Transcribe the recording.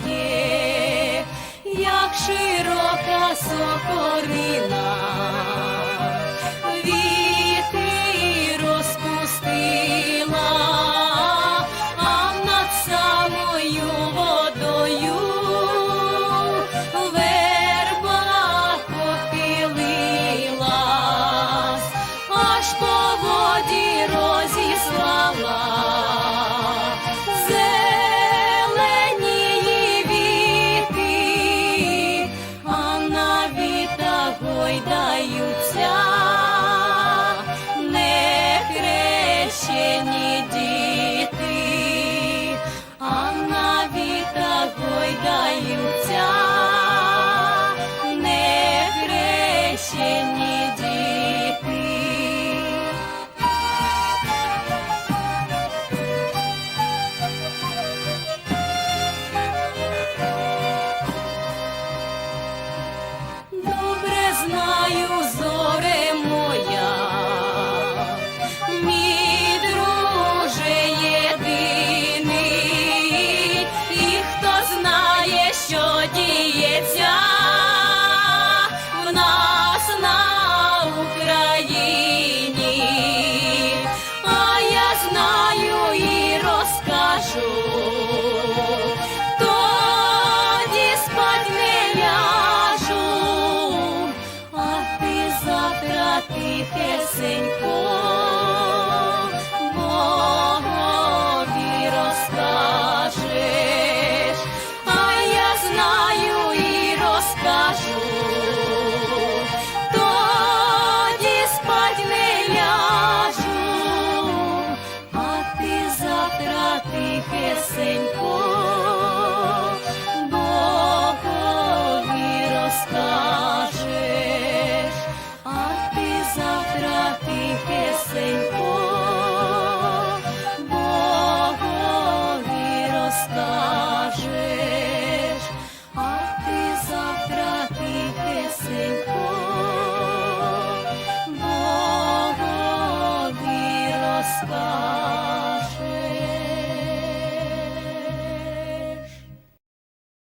витяє, як широка сокорина. I guide you.